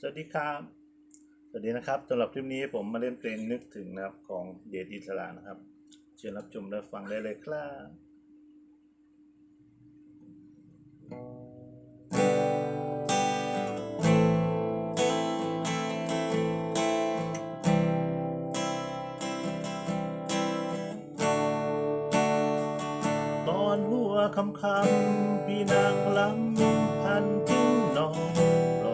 สวัสดีครับ สวัสดีนะครับสำหรับคลิปนี้ผมมาเล่นเพลงนึกถึงนะครับของเดชอิสระนะครับ เชิญรับชมและฟังได้เลยครับตอนหัวคำคำพี่นางลำพันทิ้งนอน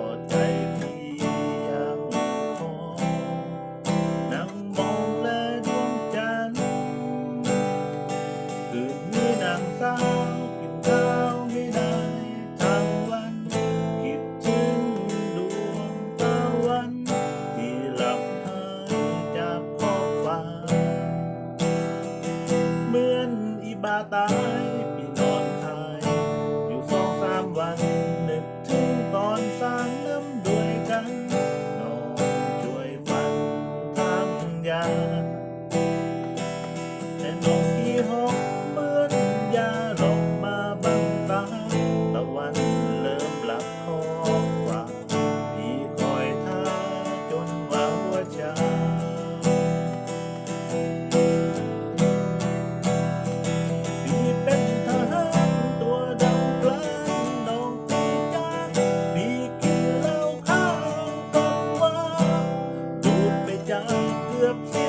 ta the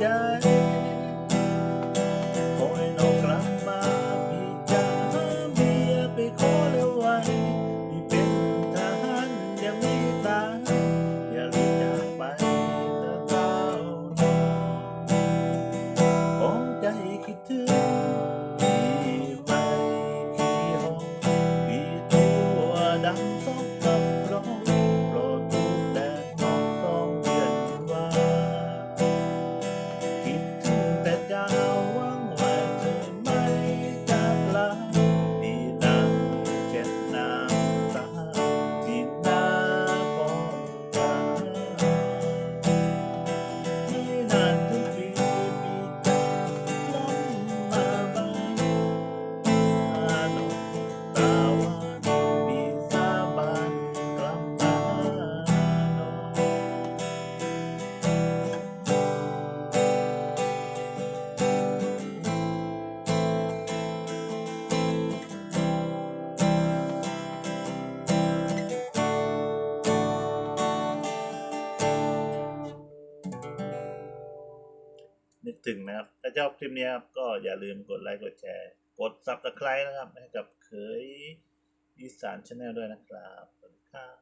ใจคยน้องกลับีจะามียไปขอเร็วไวพี่เป็นทหารยังมีตาอย่าลืมจากไปต่เราองใจคิดถึง ถึงนะครับ ถ้าชอบคลิปนี้ครับก็อย่าลืมกดไลค์กดแชร์ กดซับสไคร b e นะครับ ให้กับเคยอีสานชาแนลด้วยนะครับสวัสดีครับ